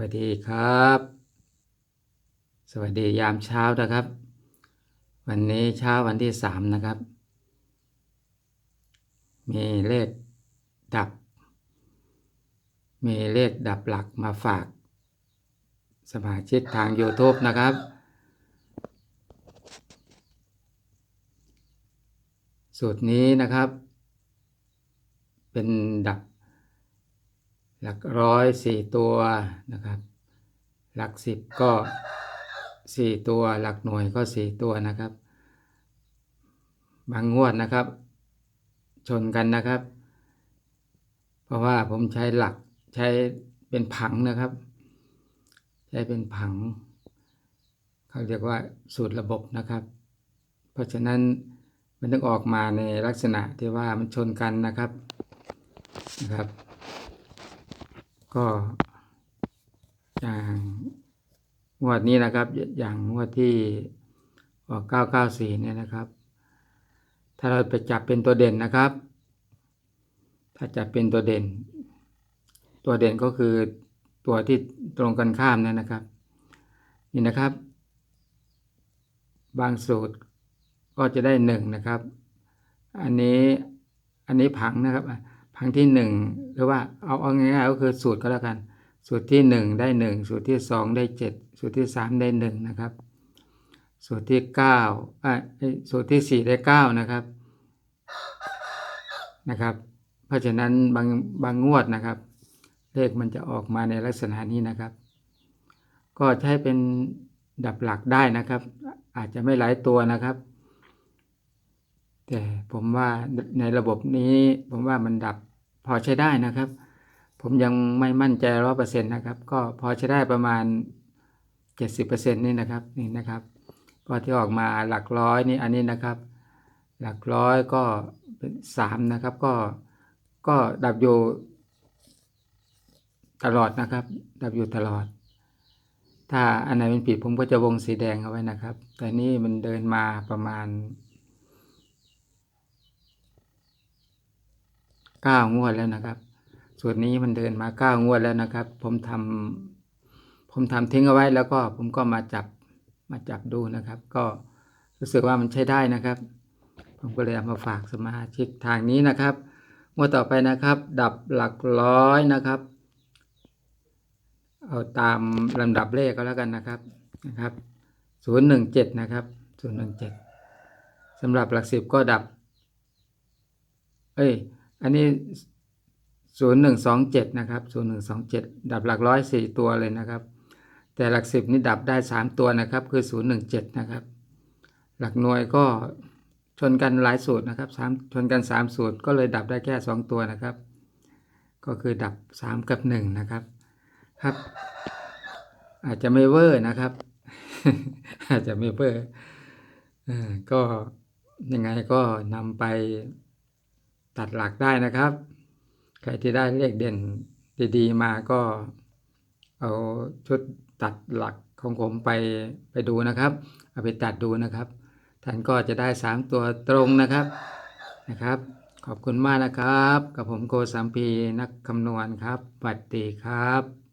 วัสดีครับ สวัสดียามเช้านะครับ วันนี้เช้าวันที่สามนะครับ มีเลขดับ มีเลขดับหลักมาฝาก สมาชิกทาง YouTube นะครับ สูตรนี้นะครับ เป็นดับ หลักร้อยสี่ตัวนะครับ หลักสิบก็สี่ตัว หลักหน่วยก็สี่ตัวนะครับ บางงวดนะครับ ชนกันนะครับ เพราะว่าผมใช้หลักใช้เป็นผังนะครับ ใช้เป็นผัง เขาเรียกว่าสูตรระบบนะครับ เพราะฉะนั้นมันต้องออกมาในลักษณะที่ว่ามันชนกันนะครับนะครับ ก็อย่างงวดนี้นะครับ อย่างงวดที่ออก994เนี่ยนะครับ ถ้าเราไปจับเป็นตัวเด่นนะครับ ถ้าจับเป็นตัวเด่น ตัวเด่นก็คือตัวที่ตรงกันข้ามนั่นนะครับ นี่นะครับ บางสูตรก็จะได้หนึ่งนะครับ อันนี้อันนี้ผังนะครับ ผังที่หนึ่งหรือว่าเอาเอาง่ายๆก็คือสูตรก็แล้วกัน สูตรที่หนึ่งได้หนึ่งสูตรที่สองได้เจ็ดสูตรที่สามได้หนึ่งนะครับ สูตรที่เก้าอ่าสูตรที่สี่ได้เก้านะครับนะครับ เพราะฉะนั้นบางบางงวดนะครับ เลขมันจะออกมาในลักษณะนี้นะครับ ก็ใช้เป็นดับหลักได้นะครับ อาจจะไม่หลายตัวนะครับ แต่ผมว่าในระบบนี้ผมว่ามันดับพอใช้ได้นะครับ ผมยังไม่มั่นใจร้อยเปอร์เซ็นต์นะครับ ก็พอใช้ได้ประมาณเจ็ดสิบเปอร์เซ็นต์นี่นะครับนี่นะครับก็ที่ออกมาหลักร้อยนี่อันนี้นะครับ หลักร้อยก็เป็นสามนะครับก็ก็ดับอยู่ตลอดนะครับ ดับอยู่ตลอด ถ้าอันไหนเป็นผิดผมก็จะวงสีแดงเอาไว้นะครับ แต่นี่มันเดินมาประมาณ เก้างวดแล้วนะครับส่วนนี้มันเดินมาเก้างวดแล้วนะครับ ผมทำผมทำทิ้งเอาไว้แล้วก็ผมก็มาจับมาจับดูนะครับ ก็รู้สึกว่ามันใช้ได้นะครับ ผมก็เลยเอามาฝากสมาชิกทางนี้นะครับงวดต่อไปนะครับ ดับหลักร้อยนะครับ เอาตามลำดับเลขก็แล้วกันนะครับนะครับศูนย์หนึ่งเจ็ดนะครับศูนย์หนึ่งเจ็ดสำหรับหลักสิบก็ดับ เอ้ย อันนี้ศูนย์หนึ่งสองเจ็ดนะครับศูนย์หนึ่งสองเจ็ดดับหลักร้อยสี่ตัวเลยนะครับ แต่หลักสิบนี่ดับได้สามตัวนะครับ คือศูนย์หนึ่งเจ็ดนะครับ หลักหน่วยก็ชนกันหลายสูตรนะครับสามชนกันสามสูตรก็เลยดับได้แค่สองตัวนะครับ ก็คือดับสามกับหนึ่งนะครับ ครับ อาจจะไม่เวอร์นะครับ อาจจะไม่เวอร์ก็ยังไงก็นำไป ตัดหลักได้นะครับ ใครที่ได้เลขเด่นดีๆมาก็เอาชุดตัดหลักของผมไปไปดูนะครับ เอาไปตัดดูนะครับ ท่านก็จะได้สามตัวตรงนะครับนะครับ ขอบคุณมากนะครับ กับผมโกสัมพีนักคำนวณครับสวัสดีครับ